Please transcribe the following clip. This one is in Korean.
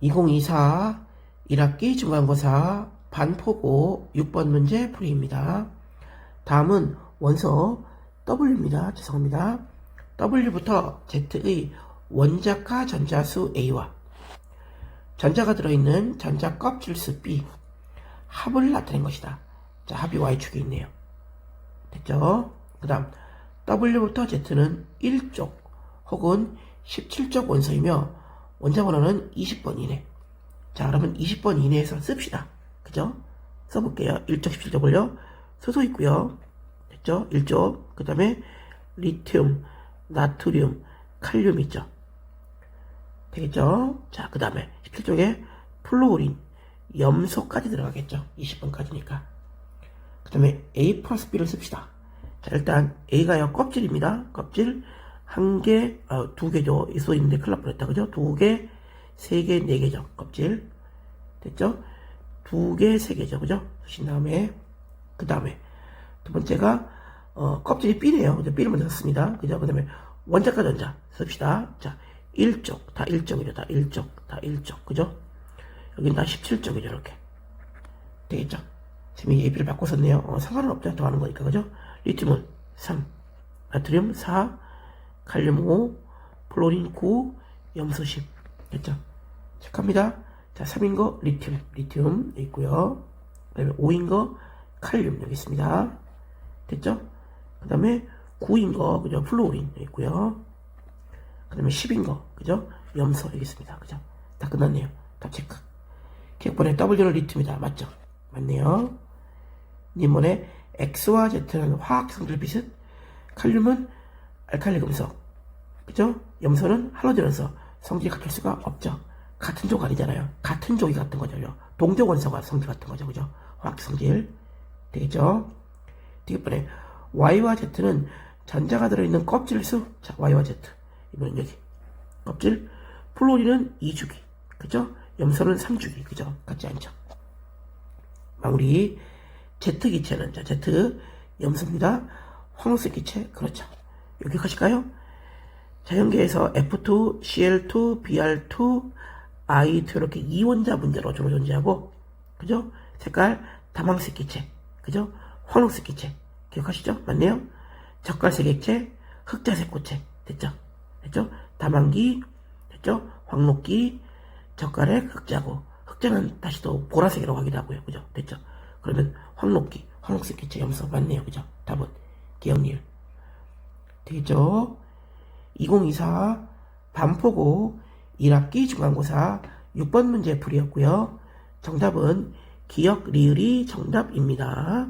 2024 1학기 중간고사 반포고 6번 문제 풀이입니다. 다음은 원서 W입니다. 죄송합니다. W부터 Z의 원자카 전자수 A와 전자가 들어있는 전자 껍질수 B 합을 나타낸 것이다. 자, 합이 Y축에 있네요. 됐죠? 그 다음 W부터 Z는 1쪽 혹은 17쪽 원서이며 원자 번호는 20번 이내. 자, 그러면 20번 이내에서 씁시다. 그죠? 써볼게요. 1쪽 17쪽을요. 소소 있고요. 됐죠? 1쪽. 그 다음에 리튬, 나트륨, 칼륨 있죠? 되겠죠? 자, 그 다음에 17쪽에 플로우린, 염소까지 들어가겠죠? 20번까지니까. 그 다음에 A 플러스 B를 씁시다. 자, 일단 A가요, 껍질입니다. 껍질. 한 개, 어, 두 개죠. 있어 있는데 큰일 날 뻔했다. 그죠? 두 개, 세 개, 네 개죠. 껍질. 됐죠? 두 개, 세 개죠. 그죠? 쓰신 다음에, 그 다음에, 두 번째가, 어, 껍질이 B네요. 그죠? B를 먼저 썼습니다. 그죠? 그 다음에, 원자과 전자 씁시다. 자, 1쪽. 다 1쪽이죠. 다 1쪽. 다 1쪽. 그죠? 여긴 다 17쪽이죠. 이렇게. 되겠죠? 지금 이 AB를 바꿔 썼네요. 어, 상관은 없죠. 더하는 거니까. 그죠? 리튬은 3, 나트륨 4, 칼륨 5, 플로린 9, 염소 10. 됐죠? 체크합니다. 자, 3인 거 리튬, 리튬 있고요. 그 다음에 5인 거 칼륨 여기 있습니다. 됐죠? 그 다음에 9인 거, 그죠? 플로린 여기 있고요. 그 다음에 10인 거, 그죠? 염소 여기 있습니다. 그죠? 다 끝났네요. 다 체크. 기억번에 W는 리튬이다. 맞죠? 맞네요. 님번에 X와 Z는 화학 성질 비슷, 칼륨은 알칼리 금속, 그죠? 염소는 할로젠원소, 성질이 같을 수가 없죠. 같은 족 아니잖아요. 같은 족이 같은 거죠. 동족 원소가 성질 같은 거죠. 그죠? 화학 성질. 되겠죠? 뒤번에 Y와 Z는 전자가 들어있는 껍질 수, 자, Y와 Z. 이번엔 여기. 껍질. 플로리는 2주기. 그죠? 염소는 3주기. 그죠? 같지 않죠? 마무리. Z 기체는, 자, Z 염소입니다. 황색 기체. 그렇죠. 여기 가실까요? 자연계에서 F2, CL2, Br2, I2 이렇게 이원자 문제로 주로 존재하고, 그죠? 색깔 다망색 기체, 그죠? 황색 기체 기억하시죠? 맞네요. 젓갈색 액체, 흑자색 고체 됐죠? 됐죠? 다망기 됐죠? 황록기, 젓갈액, 흑자고 흑자는 다시 또 보라색이라고 하기도 하고요, 그죠? 됐죠? 그러면 황록기, 황록색 기체 염소 맞네요, 그죠? 답은 기억일 되겠죠? 2024 반포고 1학기 중간고사 6번 문제 풀이였고요. 정답은 기억 리을이 정답입니다.